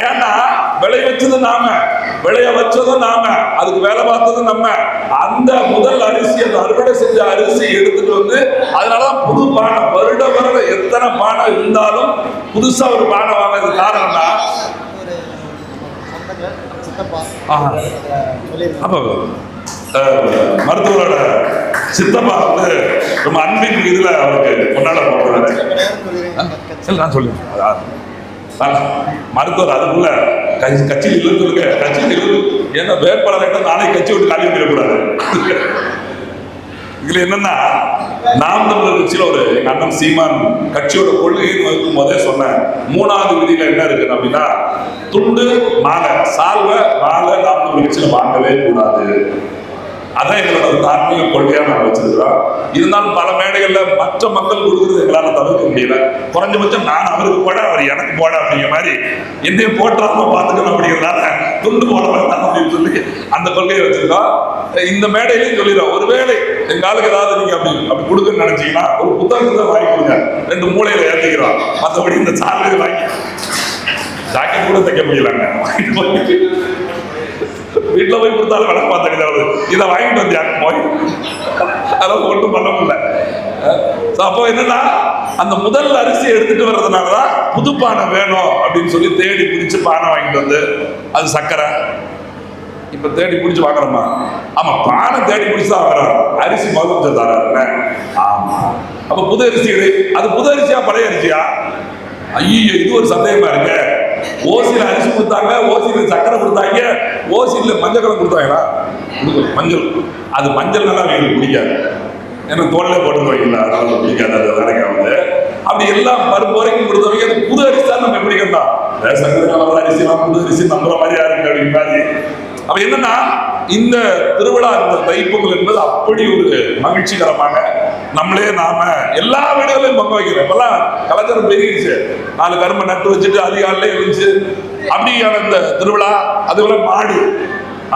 ஏன்னா விளை வச்சது நாம. விளைய வச்சதும் நாம. அதுக்கு வேலை பார்த்ததும் நம்ம. அந்த முதல் அரிசி அந்த அறுவடை செஞ்ச அரிசி எடுத்துட்டு வந்து அதனாலதான் புது பானை வருட வருட எத்தனை பானை இருந்தாலும் புதுசா ஒரு பானை வாங்குறது காரணம்னா சித்தப்பா ஆஹா. மருத்துவரோட சித்தப்பா வந்து ரொம்ப அன்பின் இதுல அவருக்கு கொண்டாட போகிறாரு சொல்லி நான் சொல்லுவேன் மருத்துவர் அதுக்குள்ள கட்சி கட்சியில் இல்லைன்னு சொல்லுங்க. கட்சியில் இல்லை ஏன்னா வேட்பாளர் நானே கட்சி விட்டு காலி பண்ணிடக்கூடாது. இதுல என்னன்னா நாம் தமிழர் கட்சியில ஒரு எங்க அண்ணன் சீமான் கட்சியோட கொள்கைன்னு வைக்கும் போதே சொன்னேன். மூணாவது விதியில என்ன இருக்கு அப்படின்னா துண்டு மாலை சால்வை மாலை நாம் தமிழர் கட்சியில வாங்கவே கூடாது. அதான் எங்களோட தார்மீக கொள்கையாக நாங்கள் வச்சிருக்கிறோம் இருந்தாலும் பல மேடைகளில் மற்ற மக்கள் கொடுக்குறது எங்களால் தவிர்க்க முடியல. குறைஞ்சபட்சம் நான் அவருக்கு போட அவர் எனக்கு போட அப்படிங்கிற மாதிரி என்னையும் போட்டுறாம பார்த்துக்கணும் அப்படிங்கிறதால துண்டு போட வேண்டாம் அப்படின்னு சொல்லி அந்த கொள்கையை வச்சிருக்கோம். இந்த மேடையிலையும் சொல்லிடுறோம் ஒருவேளை எங்களுக்கு ஏதாவது நீங்க அப்படி அப்படி கொடுக்குன்னு நினைச்சீங்கன்னா ஒரு புத்தகத்தை வாங்கி கொடுங்க. ரெண்டு மூளையில ஏற்றிக்கிறோம் மற்றபடி இந்த சார்ஜ் வாங்கி ஜாக்கெட் கூட தைக்க முடியலங்க. வாங்கிட்டு வீட்டில் போய் கொடுத்தாலும் விலை பார்த்துக்கிட்டாவது இதை வாங்கிட்டு வந்தியா? போய். அதெல்லாம் ஒன்றும் பண்ண முடியல. அப்போ என்னன்னா அந்த முதல் அரிசி எடுத்துட்டு வர்றதுனால தான் புது பானை வேணும் அப்படின்னு சொல்லி தேடி பிடிச்சு பானை வாங்கிட்டு வந்து அது சக்கரை இப்போ தேடி பிடிச்சி வாங்குறோமா? ஆமாம் பானை தேடி பிடிச்சி தான் வாங்குறாரு அரிசி முதலமைச்சர் தராருல்ல ஆமாம் அப்போ புது அரிசி எடு. அது புது அரிசியா பழைய அரிசியா? ஐயோ இது ஒரு சந்தேகமா இருக்கு. ஓசியில் அரிசி கொடுத்தாங்க ஓசியில சக்கரை கொடுத்தாங்க. ஓசியில் மஞ்சள் கலர் கொடுத்தாங்களா? கொடுக்கல. மஞ்சள். அது மஞ்சள் நல்லா எங்களுக்கு பிடிக்காது. ஏன்னா தோல்ல போட்டு வைக்கல அதனால பிடிக்காது. அது வேலைக்கு ஆகுது. அப்படி எல்லாம் பருப்பு வரைக்கும் கொடுத்தவங்க அது புது அரிசி தான் நம்ம எப்படி கண்டா? ரேஷன் கடையில வர அரிசி எல்லாம் புது அரிசி நம்புற மாதிரியா இருக்கு அப்படின்னு மாதிரி. அப்ப என்னன்னா இந்த திருவிழா இந்த தைப்பொங்கல் என்பது அப்படி ஒரு மகிழ்ச்சிகரமாக நம்மளே நாம எல்லா வீடுகளையும் பங்கு வைக்கிறோம் இப்பெல்லாம் கலாச்சாரம் பெருகிடுச்சு நாலு கரும்பை நட்டு வச்சுட்டு அதிகாலையில இருந்துச்சு அப்படியான இந்த திருவிழா அதுபோல மாடு.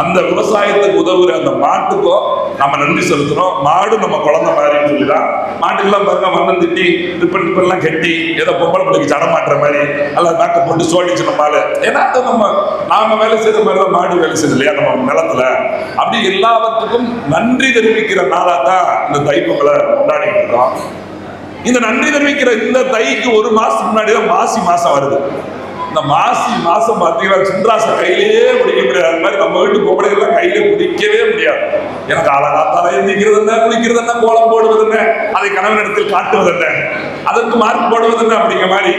அந்த விவசாயத்துக்கு உதவுற அந்த மாட்டுக்கும் நம்ம நன்றி செலுத்துறோம். மாடு நம்ம குழந்தை மாதிரின்னு சொல்லிதான். மாட்டுக்கெல்லாம் பாருங்க மண்ணம் திட்டி ரிப்பன் ரிப்பன்லாம் கட்டி ஏதோ பொம்பளை பிள்ளைக்கு ஜடம் மாட்டுற மாதிரி அல்ல மேக்கப் போட்டு சோடிச்சு நம்மால ஏன்னா அது நம்ம நாம வேலை செய்யற மாதிரி தான் மாடு வேலை செய்யுது இல்லையா நம்ம நிலத்துல. அப்படி எல்லாவற்றுக்கும் நன்றி தெரிவிக்கிற நாளா தான் இந்த தைப்பொங்கலை கொண்டாடிட்டு இருக்கோம். இந்த நன்றி தெரிவிக்கிற இந்த தைக்கு ஒரு மாசத்துக்கு முன்னாடி தான் மாசி மாசம் வருது. இந்த மாசி மாசம் பார்த்தீங்கன்னா சின்ராசை கையிலேயே பிடிக்க முடியாது. அது மாதிரி நம்ம வீட்டு பொம்பளைகள்லாம் கையிலே பிடிக்கவே முடியாது. எனக்கு அழகாத்தால எந்திக்கிறது என்ன குளிக்கிறது என்ன கோலம் போடுவது என்ன அதை கணவனிடத்தில் காட்டுவது என்ன அதற்கு மார்க் போடுவது என்ன அப்படிங்கிற மாதிரி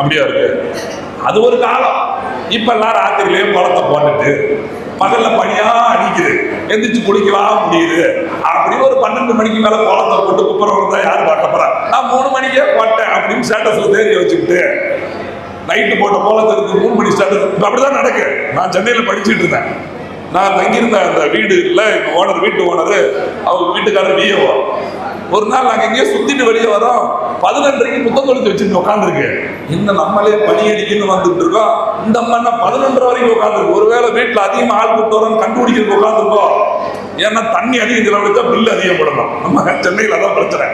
அப்படியா இருக்கு. அது ஒரு காலம். இப்ப எல்லாம் ராத்திரிலேயே குளத்தை போட்டுட்டு பகல்ல பனியா அடிக்குது. எந்திரிச்சு குளிக்கலாம் முடியுது. அப்படி ஒரு பன்னெண்டு மணிக்கு மேல கோலத்தை போட்டு குப்புறம் தான் யார் பாட்ட போறா? நான் மூணு மணிக்கே போட்டேன் அப்படின்னு ஸ்டேட்டஸ்ல தேடி வச்சுக்கிட்டு நைட்டு போட்ட கோலத்திற்கு மூணு மணி ஸ்டார்ட் அப்படிதான் நடக்கு. நான் சென்னையில் படிச்சுட்டு இருந்தேன். நான் தங்கியிருந்த அந்த வீடு இல்லை ஓனர் வீட்டு ஓனர் அவங்க வீட்டுக்காரர் விஏஓ ஒரு நாள் நாங்கள் எங்கேயோ சுத்திட்டு வெளியே வரோம். பதினொன்றரைக்கு புத்தகம் தொழித்து வச்சுட்டு உட்காந்துருக்கு இன்னும் நம்மளே பனி வந்துட்டு இருக்கோம். இந்த அம்மா பதினொன்றரை வரைக்கும் உட்காந்துருக்கு ஒருவேளை வீட்டில் அதிகமாக ஆள் கூட்டு வரோம் கண்டுபிடிக்கிறதுக்கு உட்காந்துருக்கோம் ஏன்னா தண்ணி அதிகம் செலவழித்தா பில் அதிகம் போடணும் நம்ம சென்னையில் அதான் பிரச்சனை.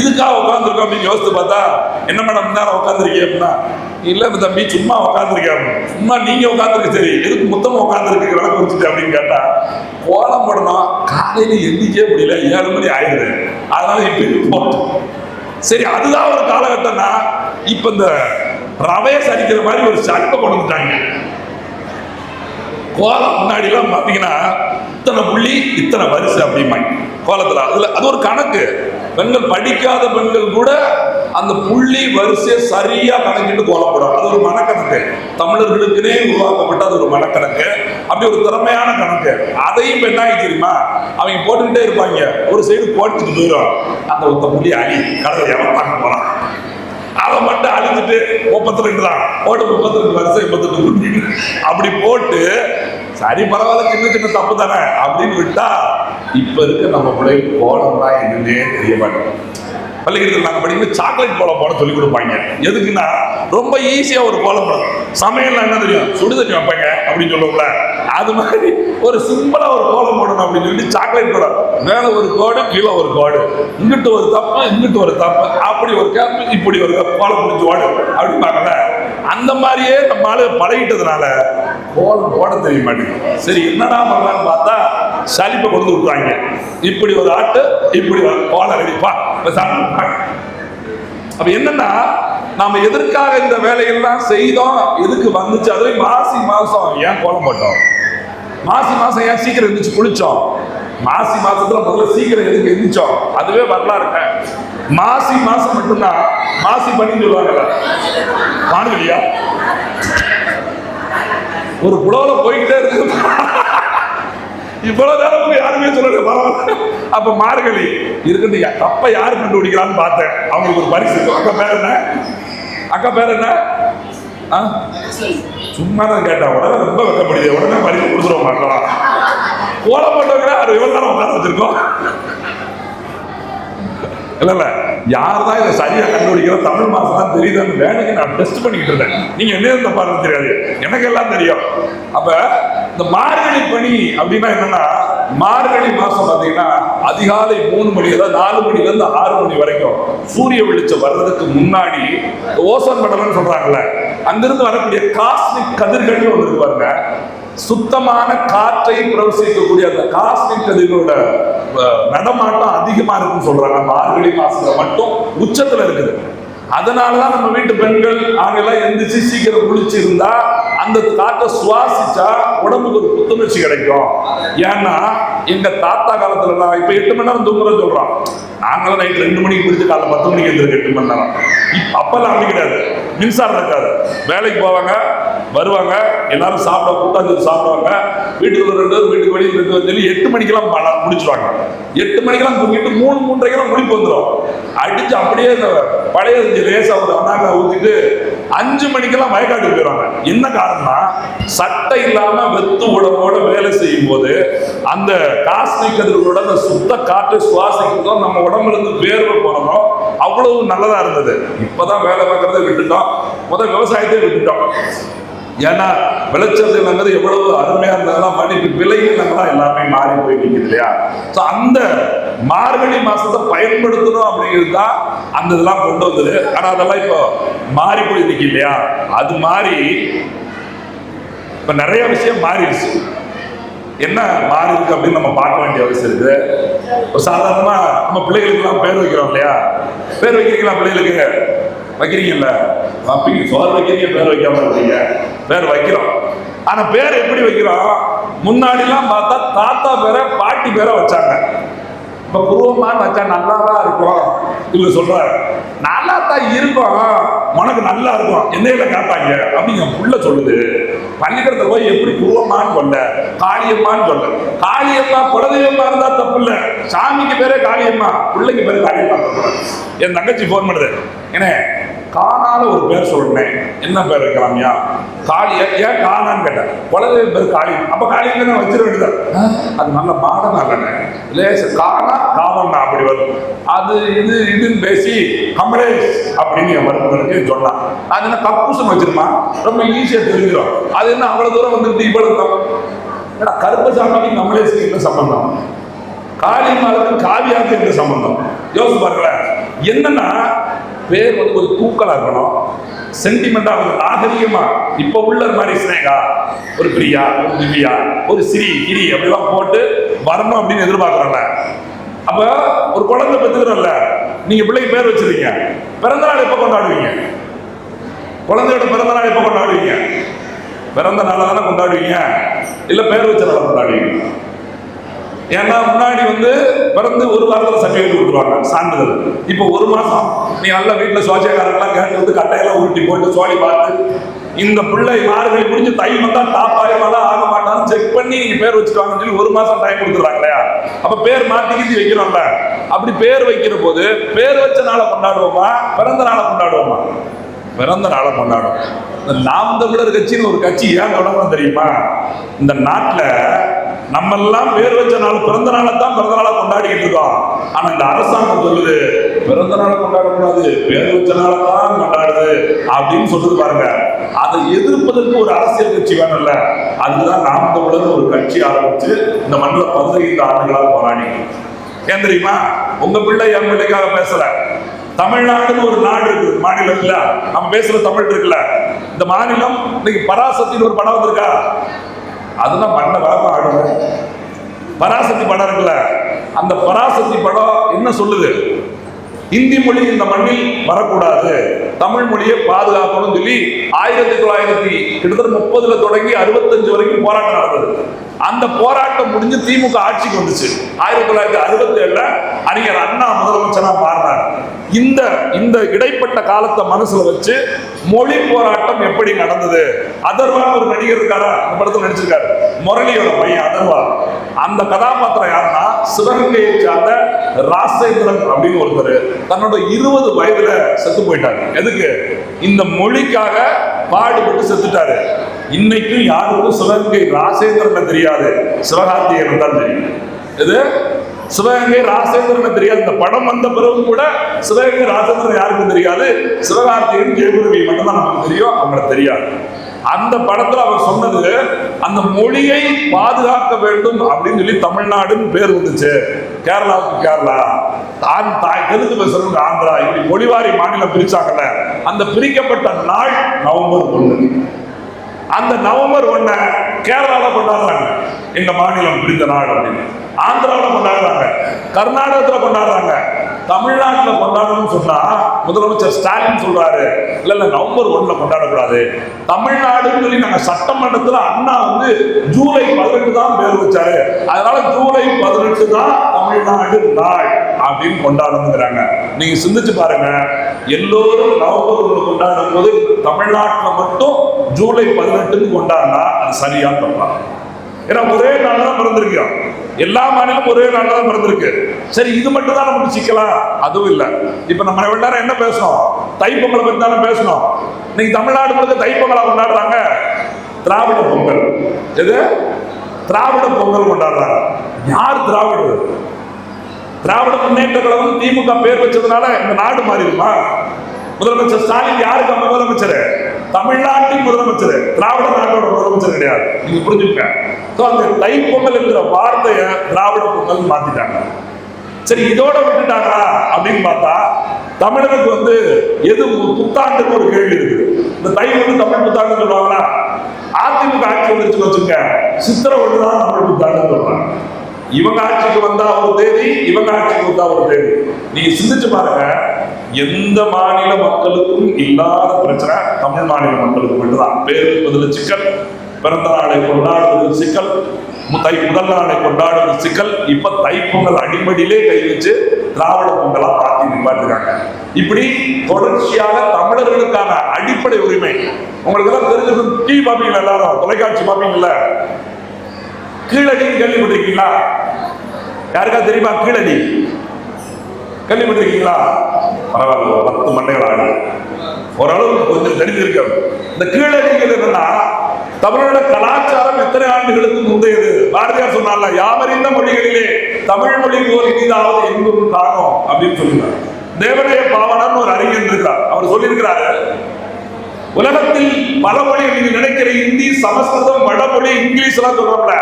இதுக்காக உட்காந்துருக்கோம் அப்படின்னு யோசித்து பார்த்தா என்ன மேடம் நேரம் உட்காந்துருக்கீங்க அப்படின்னா இல்லை தம்பி சும்மா உட்காந்துருக்காரு சும்மா நீங்க உட்காந்துருக்கு சரி எதுக்கு மொத்தமாக உட்காந்துருக்கு விளக்கு வச்சுட்டு அப்படின்னு கேட்டா கோலம் போடணும். காலையில எந்திரிக்கவே முடியல. ஏழு மணி ஆயிடுது. அதனால இப்ப போட்டோம். சரி அதுதான் ஒரு காலகட்டம்னா இப்ப இந்த ரவையை சரிக்கிற மாதிரி ஒரு சட்டை கொண்டு வந்துட்டாங்க. கோலம் முன்னாடிலாம் பார்த்தீங்கன்னா இத்தனை புள்ளி இத்தனை வரிசை அப்படிம்பாங்க. கோலத்தில். அதில் அது ஒரு கணக்கு. பெண்கள் படிக்காத பெண்கள் கூட அந்த புள்ளி வரிசையை சரியா கணக்கிட்டு கோலப்படும் அது ஒரு மனக்கணக்கு. தமிழர்களுக்குனே உருவாக்கப்பட்ட அது ஒரு மனக்கணக்கு. அப்படி ஒரு திறமையான கணக்கு. அதையும் என்ன தெரியுமா? அவங்க போட்டுக்கிட்டே இருப்பாங்க. ஒரு சைடு போட்டுட்டு போயிடும் அந்த ஒத்த புள்ளி அழி கடவுள் எவன் பார்க்க போறான்? அதை மட்டும் அழிஞ்சிட்டு முப்பத்தி ரெண்டு தான். போட்டு முப்பத்தி ரெண்டு வருஷம் எண்பத்தெட்டு ரெண்டு அப்படி போட்டு சரி பரவாயில்ல சின்ன சின்ன தப்பு தானே அப்படின்னு விட்டா இப்ப இருக்க நம்ம பிள்ளைகள் கோலம் என்னன்னே தெரிய மாட்டோம் பள்ளிக்கூடத்தில் நாங்கள் படிக்கும்போது சாக்லேட் கோலம் போட சொல்லி கொடுப்பாங்க. எதுக்குன்னா ரொம்ப ஈஸியாக ஒரு கோலம் போடும் சமையல்ல என்ன தெரியும்? சுடு தண்ணி வைப்பாங்க அப்படின்னு சொல்லுவோம்ல. அது மாதிரி ஒரு சிம்பிளாக ஒரு கோலம் போடணும் அப்படின்னு சொல்லி சாக்லேட் கோலம் மேலே ஒரு கோடு கீழே ஒரு கோடு. இங்கிட்டு ஒரு தப்பு இங்கிட்டு ஒரு தப்பு. அப்படி ஒரு கேப்பு இப்படி ஒரு கப் கோலம் முடிஞ்சு ஓடு. அப்படிம்பாங்கல்ல அந்த மாதிரியே நம்ம ஆளு பழகிட்டதுனால கோலம் போட தெரிய மாட்டேங்குது. சரி என்னடா பண்ணலான்னு பார்த்தா சலிப்பை கொண்டு விட்டுறாங்க இப்படி ஒரு ஆட்டு இப்படி ஒரு கோலம் ரெடிப்பா அப்ப என்னன்னா நாம எதற்காக இந்த வேலையெல்லாம் செய்தோம்? எதுக்கு வந்துச்சு? அதுவே மாசி மாசம் ஏன் கோலம் போட்டோம்? மாசி மாசம் ஏன் சீக்கிரம் எழுந்திரிச்சு குளிச்சோம்? மாசி மாசத்துல முதல்ல சீக்கிரம் எதுக்கு எந்திரிச்சோம்? அதுவே வரலாறுங்க மாசி மாசம் மட்டும்தான் மாசி பண்ணி சொல்லுவாங்கல்ல. மானுவலியா ஒரு புலவுல போய்கிட்டே இருக்கு. இவ்வளவு நேரம் யாருமே சொல்லல பரவாயில்ல. அப்ப மார்கழி இருக்குது தப்ப யாரு கண்டுபிடிக்கிறான்னு பார்த்தேன். அவங்களுக்கு ஒரு பரிசு. அக்கா பேர் என்ன? அக்கா பேர் என்ன? ஆ? சும்மா தான் கேட்டா உடனே ரொம்ப வெட்டப்படுது உடனே பரிசு கொடுத்துருவோம் மாட்டோம்? கோல போட்டவங்க அது இவ்வளவு உட்கார வச்சிருக்கோம். இல்லை இல்லை. யார் தான் இதை சரியாக கண்டுபிடிக்கிற தமிழ் மாதம் தான் தெரியுதுன்னு வேணுக்கு நான் டெஸ்ட் பண்ணிக்கிட்டு இருந்தேன். நீங்க என்ன இருந்த பாருங்க தெரியாது. எனக்கு எல்லாம் தெரியும். அப்போ இந்த மார்கழி பணி அப்படின்னா என்னன்னா மார்கழி மாதம் பார்த்தீங்கன்னா அதிகாலை மூணு மணி அதாவது நாலு மணிலேருந்து ஆறு மணி வரைக்கும் சூரிய வெளிச்சம் வர்றதுக்கு முன்னாடி ஓசன் படம்னு சொல்கிறாங்களே அங்கிருந்து வரக்கூடிய காஸ்மிக் கதிர்கள் ஒன்று இருக்கு பாருங்க. சுத்தமான காற்றை பிரவசிக்கக்கூடிய அந்த காஸ்மிக் கதிர்களோட நடமாட்டம் அதிகமா இருக்குன்னு சொல்றாங்க. மார்கழி மாசத்துல மட்டும் உச்சத்துல இருக்குது. அதனாலதான் நம்ம வீட்டு பெண்கள் நாங்கெல்லாம் எந்திரிச்சு சீக்கிரம் குளிச்சு இருந்தா அந்த காற்றை சுவாசிச்சா உடம்புக்கு ஒரு புத்துணர்ச்சி கிடைக்கும். ஏன்னா எங்க தாத்தா காலத்துல நான் இப்ப எட்டு மணி நேரம் தூங்குற சொல்றோம் நாங்களும் நைட் ரெண்டு மணிக்கு குடிச்சு காலைல பத்து மணிக்கு எழுந்திருக்கு எட்டு மணி நேரம். அப்பெல்லாம் அப்படி கிடையாது. மின்சாரம் இருக்காது. வேலைக்கு போவாங்க வருவாங்க எல்லாரும் சாப்பிட கூட்டாஞ்சு சாப்பிடுவாங்க. வீட்டுக்குள்ள ரெண்டு பேரும் வீட்டுக்கு வெளியே ரெண்டு சொல்லி எட்டு மணிக்கெல்லாம் முடிச்சிருவாங்க. எட்டு மணிக்கெல்லாம் தூங்கிட்டு மூணு மூன்றரைக்கெல்லாம் முடிப்பு வந்துடும் அடிச்சு அப்படியே இந்த பழைய செஞ்சு ஒரு அண்ணாங்க ஊத்திட்டு அஞ்சு மணிக்கெல்லாம் வயக்காட்டுக்கு போயிடுவாங்க. என்ன காரணம்னா சட்டை இல்லாம வெத்து உடம்போட வேலை செய்யும் போது அந்த காஸ்மிக் கதிர்களோட அந்த சுத்த காற்றை சுவாசிக்கிறதும் நம்ம உடம்புல இருந்து வேர்வை போனோம் அவ்வளவு நல்லதா இருந்தது. இப்பதான் வேலை பார்க்குறத விட்டுட்டோம். முதல் விவசாயத்தை விட்டுட்டோம். ஏன்னா விளைச்சல் நிலங்கிறது எவ்வளவு அருமையா இருந்ததெல்லாம் மணிக்கு விலை நிலங்களாம் எல்லாமே மாறி போய் நிற்குது இல்லையா? ஸோ அந்த மார்கழி மாசத்தை பயன்படுத்தணும் அப்படிங்கிறது தான் அந்த இதெல்லாம் கொண்டு வந்தது. ஆனா அதெல்லாம் இப்போ மாறி போய் நிற்கி இல்லையா? அது மாறி இப்ப நிறைய விஷயம் மாறிடுச்சு. என்ன மாறி இருக்கு அப்படின்னு நம்ம பார்க்க வேண்டிய அவசியம் இருக்குது. இப்போ சாதாரணமா நம்ம பிள்ளைகளுக்கெல்லாம் பேர் வைக்கிறோம் இல்லையா? பேர் வைக்கிறீங்களா பிள்ளைகளுக்கு? வைக்கிறீங்கல்ல? அப்படி சோறு வைக்கிறீங்க பேர் வைக்காம இருக்கீங்க. பேர் வைக்கிறோம். ஆனா பேர் எப்படி வைக்கிறோம்? முன்னாடிலாம் பார்த்தா தாத்தா பேரை பாட்டி பேரை வச்சாங்க. இப்ப குருவமான்னு வச்சா நல்லாவா இருக்கும்? இவங்க சொல்றாரு. நல்லா தான் இருக்கும். உனக்கு நல்லா இருக்கும். என்னையில காப்பாங்க அப்படிங்க என் புள்ள சொல்லுது. பள்ளிக்கிறத போய் எப்படி குருவமான்னு சொல்ல? காளியம்மான்னு சொல்ல. காளியம்மா குலதெய்வமா இருந்தா தப்பு இல்ல சாமிக்கு பேரே காளியம்மா பிள்ளைக்கு பேரே காளியம்மா என் தங்கச்சி ஃபோன் பண்ணுது. என்ன காணாத ஒரு பேர் சொல்றேன். என்ன பேர் வைக்கலாம்யா காளி ஏன் காணான்னு கேட்டேன் குலதெய்வ பேர் காளி. அப்ப காளி தான் வச்சிட வேண்டியது அது நல்ல மாடனா இல்லைண்ணே லேச காணா காவண்ணா அப்படி வரும். அது இது இதுன்னு பேசி கமலேஷ் அப்படின்னு என் மருமகனுக்கு சொன்னான். அது என்ன கக்கூசன் வச்சிருமா? ரொம்ப ஈஸியா தெரிஞ்சிடும். அது என்ன அவ்வளவு தூரம் வந்துட்டு இவ்வளவு தூரம்? ஏடா கருப்பசாமிக்கு கமலேஷுக்கு என்ன சம்பந்தம்? காளிமாலுக்கு காவியாவுக்கு என்ன சம்பந்தம்? யோசிச்சு பாருங்களேன். என்னன்னா பேர் வந்து ஒரு தூக்கலாக இருக்கணும். சென்டிமெண்ட்டாக ஒரு நாகரிகமாக இப்போ உள்ள மாதிரி ஸ்னேகா ஒரு பிரியா ஒரு திவ்யா ஒரு சிரி கிரி அப்படிலாம் போட்டு வரணும் அப்படின்னு எதிர்பார்க்குறோம்ல. அப்போ ஒரு குழந்தை பெற்றுக்கிறோம்ல நீங்கள் பிள்ளைக்கு பேர் வச்சுருக்கீங்க. பிறந்த நாள் எப்போ கொண்டாடுவீங்க? குழந்தையோட பிறந்த நாள் எப்போ கொண்டாடுவீங்க? பிறந்த நாளை தானே கொண்டாடுவீங்க? இல்லை பேர் வச்ச நாளை கொண்டாடுவீங்க? ஏன்னா முன்னாடி வந்து பிறந்து ஒரு வாரத்தில் சர்டிஃபிகேட் கொடுத்துருவாங்க சான்றிதழ். இப்போ ஒரு மாதம் நீ நல்ல வீட்டில் சுவாச்சியக்காரங்களாம் கேட்டு வந்து கட்டையெல்லாம் உருட்டி போட்டு சோழி பார்த்து இந்த பிள்ளை மார்கழி முடிஞ்சு தை வந்தால் டாப் ஆயிரமாதான் ஆக மாட்டான்னு செக் பண்ணி நீங்கள் பேர் வச்சுருவாங்கன்னு சொல்லி ஒரு மாதம் டைம் கொடுத்துருவாங்க இல்லையா? அப்போ பேர் மாத்தி வைக்கிறோம்ல. அப்படி பேர் வைக்கிற போது பேர் வச்ச நாளை கொண்டாடுவோமா? பிறந்த நாளை கொண்டாடுவோமா? பிறந்த நாளை கொண்டாடும் இந்த நாம் தமிழர் கட்சின்னு ஒரு கட்சி ஏன் தொடங்கணும் தெரியுமா? இந்த நாட்டில் நம்ம எல்லாம் பேர் வச்ச நாள் பிறந்த நாளை தான் பிறந்த நாளை கொண்டாடிக்கிட்டு இருக்கோம். ஆனா இந்த அரசாங்கம் சொல்லுது பிறந்த நாளை கொண்டாடக்கூடாது பேர் வச்ச நாளை தான் கொண்டாடுது அப்படின்னு சொல்றது பாருங்க. அதை எதிர்ப்பதற்கு ஒரு அரசியல் கட்சி வேணும்ல. அதுதான் நாம் தமிழர் ஒரு கட்சி ஆரம்பிச்சு இந்த மண்ணில் பதினைந்து ஆண்டுகளாக போராடி ஏன் தெரியுமா? உங்க பிள்ளை என் பிள்ளைக்காக பேசல. தமிழ்நாடுன்னு ஒரு நாடு இருக்கு மாநிலம் இல்ல நம்ம பேசுற தமிழ் இருக்குல்ல. இந்த மாநிலம் இன்னைக்கு பராசக்தின்னு ஒரு படம் வந்திருக்கா? அதுதான் பண்ண வழக்கம் ஆடுங்க பராசக்தி படம் இருக்குல்ல அந்த பராசக்தி படம் என்ன சொல்லுது? இந்தி மொழி இந்த மண்ணில் வரக்கூடாது. தமிழ் மொழியை பாதுகாக்கணும்னு சொல்லி ஆயிரத்தி தொள்ளாயிரத்தி கிட்டத்தட்ட முப்பதுல தொடங்கி அறுபத்தஞ்சு வரைக்கும் போராட்டம் நடந்தது. அந்த போராட்டம் முடிஞ்சு திமுக ஆட்சிக்கு வந்துச்சு. ஆயிரத்தி தொள்ளாயிரத்தி அறுபத்தி ஏழுல அறிஞர் அண்ணா முதலமைச்சரா மாறினார். இந்த இந்த இடைப்பட்ட காலத்தை மனசுல வச்சு மொழி போராட்டம் எப்படி நடந்தது? அதர்வான் ஒரு நடிகர் இருக்காரா? அந்த படத்தில் நடிச்சிருக்காரு. முரளியோட பையன் அதர்வா அந்த கதாபாத்திரம் யாருன்னா சிவகங்கையை சார்ந்த ராசேந்திரன் அப்படின்னு ஒருத்தர். தன்னோட இருபது வயதுல செத்து போயிட்டாரு. எதுக்கு? இந்த மொழிக்காக பாடுபட்டு செத்துட்டாரு. இன்னைக்கும் யாருக்கும் சிவகங்கை ராசேந்திரன் தெரியாது. சிவகார்த்திகேயன் தான் தெரியும். இது சிவகங்கை ராசேந்திரன் தெரியாது. இந்த படம் வந்த பிறகு கூட சிவகங்கை ராசேந்திரன் யாருக்கும் தெரியாது. சிவகார்த்திகேயன் ஜெயகுருவி மட்டும்தான் நமக்கு தெரியும் அவங்களுக்கு தெரியாது. அந்த படத்துல அவர் சொன்னது அந்த மொழியை பாதுகாக்க வேண்டும் அப்படின்னு சொல்லி தமிழ்நாடுன்னு பேர் வந்துச்சு. கேரளாவுக்கு கேரளா. தான் தாய் தெலுங்கு பேசுறவங்க ஆந்திரா இப்படி மொழிவாரி மாநிலம் பிரிச்சாங்கல்ல. அந்த பிரிக்கப்பட்ட நாள் நவம்பர் ஒன்று. அந்த நவம்பர் ஒண்ண கேரளாவில் கொண்டாடுறாங்க. எங்க மாநிலம் பிரிந்த நாள் அப்படின்னு. ஆந்திராவில் கொண்டாடுறாங்க. கர்நாடகத்தில் கொண்டாடுறாங்க. தமிழ்நாட்டில் கொண்டாடணும்னு சொன்னா முதலமைச்சர் ஸ்டாலின் சொல்றாரு. இல்ல இல்ல நவம்பர் ஒண்ணுல கொண்டாடக்கூடாது. தமிழ்நாடுன்னு சொல்லி நாங்க சட்டமன்றத்தில் அண்ணா வந்து ஜூலை பதினெட்டு தான் பேர் வச்சாரு. அதனால ஜூலை பதினெட்டு தான் தமிழ்நாடு நாள். அப்படின்னு கொண்டாடணுங்கிறாங்க. நீங்க சிந்திச்சு பாருங்க. எல்லோரும் நவம்பர் ஒண்ணு கொண்டாடும் போது தமிழ்நாட்டில் மட்டும் ஜூலை பதினெட்டுன்னு கொண்டாடினா அது சரியா தப்பா? ஏன்னா ஒரே நாள் தான் பிறந்திருக்கோம் எல்லா மாநிலமும் ஒரே நாள் தான் பிறந்திருக்கு. சரி இது மட்டும் தான் நமக்கு சிக்கலாம். அதுவும் இல்லை. இப்போ நம்ம இவ்வளவு நேரம் என்ன பேசணும் தைப்பொங்கலை பற்றி தானே பேசணும் இன்னைக்கு தமிழ்நாடு முழுக்க தைப்பொங்கலா கொண்டாடுறாங்க. திராவிட பொங்கல். எது? திராவிட பொங்கல் கொண்டாடுறாங்க. யார் திராவிடர்? திராவிட முன்னேற்ற கழகம் திமுக பேர் வச்சதுனால இந்த நாடு மாறிடுமா? முதலமைச்சர் ஸ்டாலின் யாருக்கு அவங்க முதலமைச்சர்? தமிழ்நாட்டின் முதலமைச்சர். திராவிட நாட்டோட முதலமைச்சர் கிடையாது. நீங்க புரிஞ்சுக்க ஸோ அந்த தைப்பொங்கல் என்கிற வார்த்தையை திராவிட பொங்கல் மாத்திட்டாங்க. சரி இதோட விட்டுட்டாங்களா? அப்படின்னு பார்த்தா தமிழனுக்கு வந்து எது புத்தாண்டுக்கு ஒரு கேள்வி இருக்குது. இந்த தை வந்து தமிழ் புத்தாண்டு சொல்லுவாங்களா? அதிமுக ஆட்சி வந்துருச்சு வச்சுங்க சித்திரை ஒன்று தான் தமிழ் புத்தாண்டு சொல்றாங்க இவங்க ஆட்சிக்கு வந்தா ஒரு தேதி இவங்க ஆட்சிக்கு வந்தா ஒரு தேதி. நீங்க சிந்திச்சு பாருங்க. எந்த மாநில மக்களுக்கும் இல்லாத பிரச்சனை தமிழ் மாநில மக்களுக்கு மட்டும்தான். பேர் வைப்பதில் சிக்கல் பிறந்த நாளை கொண்டாடுவது சிக்கல் தை முதல் நாளை கொண்டாடுவது சிக்கல். இப்ப தைப்பொங்கல் அடிப்படையிலே கை வச்சு திராவிட பொங்கலா மாத்தி நிப்பாட்டுறாங்க இப்படி தொடர்ச்சியாக தமிழர்களுக்கான அடிப்படை உரிமை. உங்களுக்கு எல்லாம் தெரிஞ்சது டிவி பார்ப்பீங்களா எல்லாரும் தொலைக்காட்சி பார்ப்பீங்கல்ல கீழடின்னு கேள்விப்பட்டிருக்கீங்களா? யாருக்கா தெரியுமா கீழடி? கேள்விப்பட்டிருக்கீங்களா? பரவாயில்ல ஒரு பத்து மண்டைகள் ஆடு ஓரளவுக்கு கொஞ்சம் தெரிஞ்சிருக்கு இந்த கீழடிகள் என்னன்னா தமிழோட கலாச்சாரம் எத்தனை ஆண்டுகளுக்கு முந்தையது? பாரதியார் சொன்னார்ல யாவறிந்த மொழிகளிலே தமிழ் மொழி போல் இனிதாவது எங்கும் காணும் அப்படின்னு சொல்லுவார் தேவனைய பாவனான்னு ஒரு அறிஞர் இருக்கிறார் அவர் சொல்லியிருக்கிறாரு உலகத்தில் பல மொழி நீங்க நினைக்கிற ஹிந்தி சமஸ்கிருதம் வடமொழி இங்கிலீஷ் எல்லாம் சொல்றோம்ல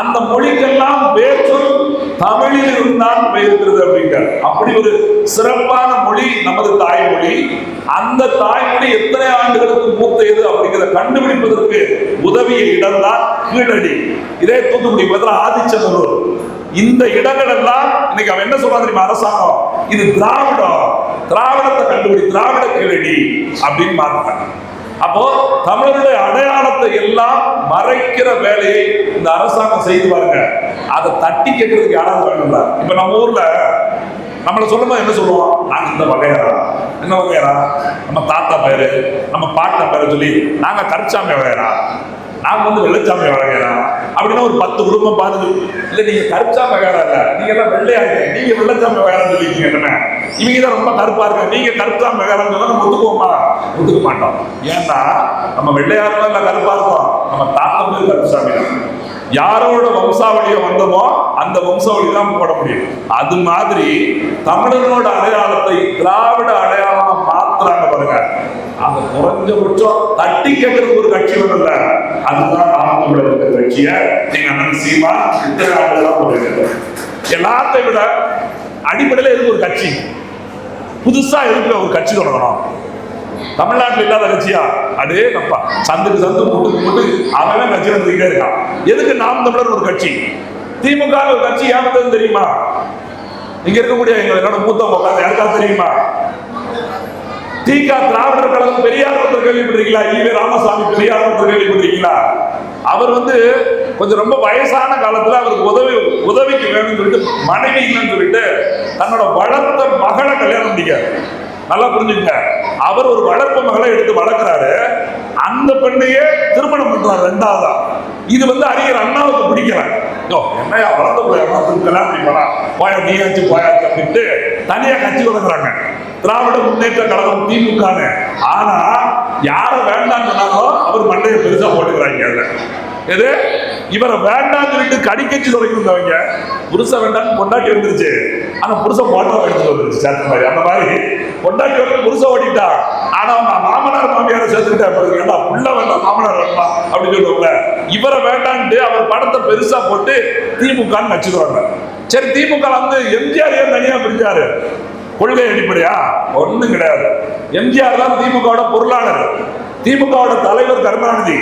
அந்த மொழிக்கெல்லாம் வேற்றொல் தமிழில் இருந்தான் பெயர்க்கிறது அப்படிங்கிறார் அப்படி ஒரு சிறப்பான மொழி நமது தாய்மொழி. அந்த தாய்மொழி எத்தனை ஆண்டுகளுக்கு மூத்தையது அப்படிங்கிறத கண்டுபிடிப்பதற்கு உதவிய இடம்தான் கீழடி. இதே தூத்துக்குடி பதில் ஆதிச்சநல்லூர். இந்த இடங்கள் எல்லாம் இன்னைக்கு அவன் என்ன சொல்றான் தெரியுமா அரசாங்கம்? இது திராவிடம். திராவிடத்தை கண்டுபிடி திராவிட கீழடி அப்படின்னு மாத்திட்டாங்க. அப்போ தமிழருடைய அடையாளத்தை எல்லாம் மறைக்கிற வேலையை இந்த அரசாங்கம் செய்து பாருங்க. அதை தட்டி கேட்கறதுக்கு யாராவது வேணும்ல இப்ப நம்ம ஊர்ல நம்மளை சொல்லும்போது என்ன சொல்லுவோம்? நாங்க இந்த வகையரா? என்ன வகையரா? நம்ம தாத்தா பேரு நம்ம பாட்டன் பேரை சொல்லி நாங்க கருச்சாமி வகையரா? நாங்க வந்து வெள்ளச்சாமி வகையரா? அப்படின்னா ஒரு பத்து குடும்பம் பாருது. இல்ல நீங்க கருச்சாமி வகையரா இல்ல? நீங்க எல்லாம் வெள்ளையா நீங்க வெள்ளச்சாமி வகையரா? சொல்லிருக்கீங்க என்ன இவங்க தான் ரொம்ப கருப்பா இருக்காங்க. நீங்க கருச்சாமி வகையறான்னு நம்ம ஒத்துக்குவோமா? ஒத்துக்க மாட்டோம். ஏன்னா நம்ம வெள்ளையா இருக்கோம் கருப்பா இருக்கோம். நம்ம தாத்தா பேர் கருச்சாமி தான் யாரோட வம்சாவளியை வந்தோமோ அந்த வம்சாவளி தான் போட முடியும். அது மாதிரி தமிழனோட அடையாளத்தை திராவிட அடையாளமா மாத்துறாங்க பாருங்க. அந்த குறைஞ்சபட்சம் தட்டி கேட்கறதுக்கு ஒரு கட்சி வரல அதுதான் நாம் தமிழர் இருக்கிற கட்சிய நீங்க அண்ணன் சீமா இத்தனை ஆண்டுதான் போடுங்க எல்லாத்தை விட அடிப்படையில் எதுக்கு ஒரு கட்சி? புதுசா எதுக்கு ஒரு கட்சி தொடங்கணும்? தமிழ்நாட்டில் இல்லாத கட்சியா? அடே நப்பா சந்துக்கு சந்து முட்டுக்கு முட்டு அவன் கட்சி வந்துக்கிட்டே இருக்கான். எதுக்கு நாம் தமிழர் ஒரு கட்சி? திமுக ஒரு கட்சி ஏமாத்தது தெரியுமா? இங்க இருக்கக்கூடிய எங்க என்னோட மூத்தவங்க உட்காந்து யாருக்கா தெரியுமா? திக திராவிடர் கழகம் பெரியார் ஒருத்தர் கேள்விப்பட்டிருக்கீங்களா? ஈவே ராமசாமி பெரியார் ஒருத்தர் கேள்விப்பட்டிருக்கீங்களா? அவர் வந்து கொஞ்சம் ரொம்ப வயசான காலத்துல அவருக்கு உதவி உதவிக்கு வேணும்னு சொல்லிட்டு மனைவி இல்லைன்னு சொல்லிட்டு தன்னோட வளர்த்த மகளை கல்யாணம் பண்ணிக்காரு நல்லா புரிஞ்சுங்க. அவர் ஒரு வளர்ப்பு மகளை எடுத்து வளர்க்குறாரு. அந்த பெண்ணையே திருமணம் பண்றாரு ரெண்டாவதா. இது வந்து அறிஞர் அண்ணாவுக்கு பிடிக்கல. யோ, என்னையா வளர்ந்த போயா கல்யாணம் பண்ணிப்பானா போயா நீயாச்சு போயாச்சு அப்படின்ட்டு தனியாக கட்சி கொடுக்குறாங்க. திராவிட முன்னேற்ற கழகம் திமுக ஆனா யார வேண்டாம் சொன்னாங்களோ அவர் மண்டையை பெருசா போட்டுக்கிறாங்க அதுல. எது? இவரை வேண்டாம் சொல்லிட்டு கடிக்கச்சு தொடங்கி வந்தவங்க. புருஷ வேண்டாம் பொண்டாட்டி வந்துருச்சு. ஆனா புருஷன் போட்டோ எடுத்துட்டு வந்துருச்சு சேர்த்த மாதிரி. அந்த மாதிரி. பொண்டாட்டி வந்து புருஷ ஓடிட்டா ஆனா அவங்க மாமனார் மாமியாரை சேர்த்துக்கிட்டா பாருங்க புள்ள வேண்டாம் மாமனார் வேண்டாம் அப்படின்னு சொல்லுவாங்க இவரை வேண்டான்ட்டு அவர் படத்தை பெருசா போட்டு திமுகன்னு வச்சுக்கிறாங்க சரி திமுக வந்து எம்ஜிஆர் ஏன் தனியா பிரிஞ்சாரு? கொள்கை அடிப்படையா? ஒன்றும் கிடையாது. எம்ஜிஆர் தான் திமுகவோட பொருளாளர். திமுகவோட தலைவர் கருணாநிதி.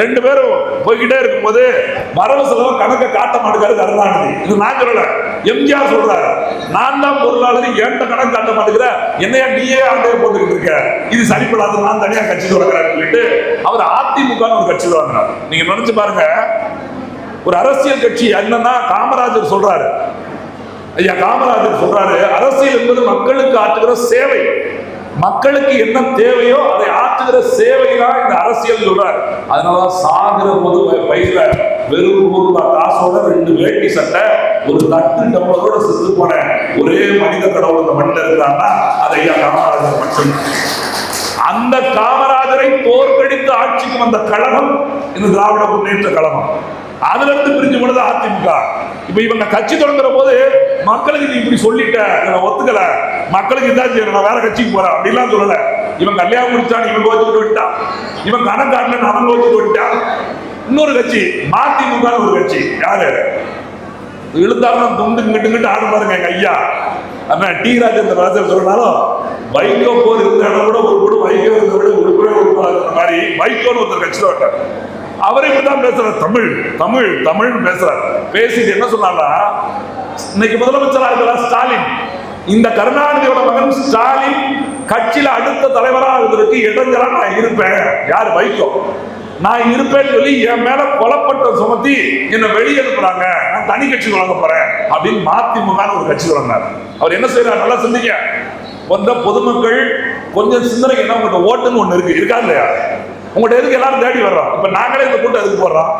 ரெண்டு பேரும் போய்கிட்டே இருக்கும்போது வரவு செலவு கணக்கை காட்ட மாட்டேங்காரு கருணாநிதி. இது நான் சொல்லலை. எம்ஜிஆர் சொல்றாரு. நான் தான் பொருளாளர் ஏன்ட்ட கணக்கு காட்ட மாட்டேங்கிறேன் என்னையா நீயே ஆண்டையை போட்டுக்கிட்டு இருக்க. இது சரிப்படாது நான் தனியா கட்சி தொடங்குறேன்னு சொல்லிட்டு அவர் அதிமுக ஒரு கட்சி தொடங்குறாரு நீங்க நினைச்சு பாருங்க. ஒரு அரசியல் கட்சி என்னன்னா காமராஜர் சொல்றாரு. ஐயா காமராஜர் சொல்றாரு அரசியல் என்பது மக்களுக்கு ஆற்றுகிற சேவை. மக்களுக்கு என்ன தேவையோ அதை ஆற்றுகிற சேவை தான் இந்த அரசியல் சொல்றார். அதனாலதான் சாகிற போது பயிர வெறும் நூறு காசோட ரெண்டு வேட்டி சட்டை ஒரு தட்டு டம்ளரோட செத்து போன ஒரே மனித கடவுள் இந்த மண்ணில் இருக்கிறான்னா அது ஐயா காமராஜர் மட்டும். அந்த காமராஜரை தோற்கடித்து ஆட்சிக்கு வந்த கழகம் இந்த திராவிட முன்னேற்ற கழகம். அதுல இருந்து பிரிஞ்சு போனது அதிமுக. இப்ப இவங்க கட்சி தொடங்குற போது மக்களுக்கு நீ இப்படி சொல்லிட்ட நான் ஒத்துக்கல மக்களுக்கு இதான் செய்யணும் நான் வேற கட்சிக்கு போறேன் அப்படிலாம் சொல்லல இவன் கல்யாணம் முடிச்சான் இவன் கோச்சுட்டு விட்டான் இவன் கணக்காட்டுல அவன் கோச்சுட்டு விட்டான் இன்னொரு கட்சி மதிமுக ஒரு கட்சி யாரு இழுத்தாலும் துண்டு கிட்டு கிட்டு ஆடு பாருங்க எங்க ஐயா அண்ணா டி ராஜேந்திர ராஜர் சொன்னாலும் வைகோ போர் இருந்த கூட ஒரு கூட வைகோ இருந்த விட ஒரு கூட ஒரு மாதிரி வைகோன்னு ஒருத்தர் கட்சியில் விட்டார் அவரை தான் பேசுறார். தமிழ் தமிழ் தமிழ்னு பேசுறார். பேசிட்டு என்ன சொன்னாங்கன்னா இன்னைக்கு முதலமைச்சராக இருக்கிறார் ஸ்டாலின். இந்த கருணாநிதியோட மகன் ஸ்டாலின் கட்சியில அடுத்த தலைவராக இருந்ததுக்கு இடைஞ்சலா நான் இருப்பேன். யார் வைக்கோ நான் இருப்பேன்னு சொல்லி என் மேல கொலப்பட்ட சுமத்தி என்னை வெளியே அனுப்புறாங்க. நான் தனி கட்சி தொடங்க போறேன் அப்படின்னு மதிமுகன்னு ஒரு கட்சி தொடங்கினார். அவர் என்ன செய்யறாரு நல்லா சிந்திக்க வந்த பொதுமக்கள் கொஞ்சம் சிந்தனைக்கு என்ன உங்கள்கிட்ட ஓட்டுன்னு ஒன்று இருக்கு. இருக்கா இல்லையா? உங்கள்கிட்ட எதுக்கு எல்லாரும் தேடி வர்றோம்? இப்போ நாங்களே இந்த கூட்டம் எதுக்கு போடுறோம்?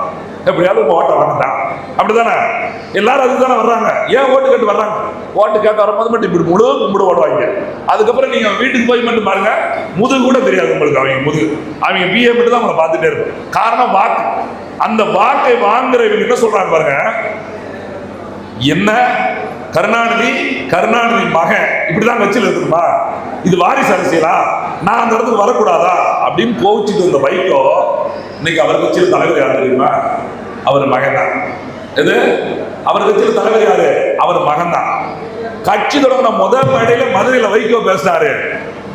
எப்படியாவது உங்கள் ஓட்டை வாங்கிட்டான் அப்படிதானே எல்லாரும் அதுக்கு தானே வர்றாங்க. ஏன் ஓட்டு கேட்டு வர்றாங்க? ஓட்டு கேட்க வரும்போது மட்டும் இப்படி முழு கும்பிடு ஓடுவாங்க. அதுக்கப்புறம் நீங்கள் வீட்டுக்கு போய் மட்டும் பாருங்க முதுகு கூட தெரியாது உங்களுக்கு அவங்க முதுகு. அவங்க பிஏ மட்டும் தான் உங்களை பார்த்துட்டே இருக்கும். காரணம் வாக்கு. அந்த வாக்கை வாங்குற இவங்க என்ன சொல்றாங்க பாருங்க? என்ன? கருணாநிதி கருணாநிதி மகன். இப்படிதான் வச்சு இருக்கணுமா இது வாரிசு அரசியலா? நான் அந்த இடத்துக்கு வரக்கூடாதா? அப்படின்னு கோவிச்சுட்டு வந்த வைகோ இன்னைக்கு அவர் கட்சியில் தலைவர் யார் தெரியுமா? அவர் மகன் தான் எது? அவர் கட்சியில் தலைவர் யாரு? அவர் மகன் தான் கட்சி தொடங்கின முதல் மேடையில மதுரையில் வைகோ பேசினாரு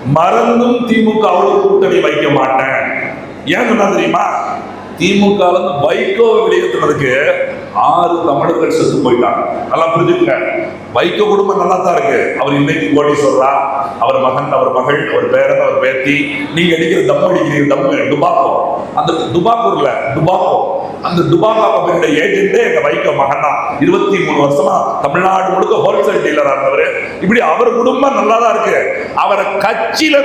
மறந்தும் திமுக அவ்வளவு கூட்டணி வைக்க மாட்டேன். ஏன் சொன்னா தெரியுமா? திமுக ல இருந்து வைகோவை ஆறு தமிழர்கள் செத்து போயிட்டாங்க. நல்லா புரிஞ்சுக்கங்க. வைகோ குடும்பம் நல்லா தான் இருக்கு. அவர் இன்னைக்கு கோடீஸ்வரரா அவர் மகன் அவர் மகள் அவர் பேரன் அவர் பேத்தி. நீங்க அடிக்கிற தம் அடிக்கிறீங்க. தம் துபாக்கோ. அந்த துபாக்கூர்ல துபாக்கோ. அந்த துபாக்கா கம்பெனியோட ஏஜென்டே எங்க வைகோ மகனா. இருபத்தி மூணு வருஷமா தமிழ்நாடு முழுக்க ஹோல்சேல் டீலரா இருந்தவர் இப்படி அவர் குடும்பம் நல்லா தான் இருக்கு. அவரை கட்சியில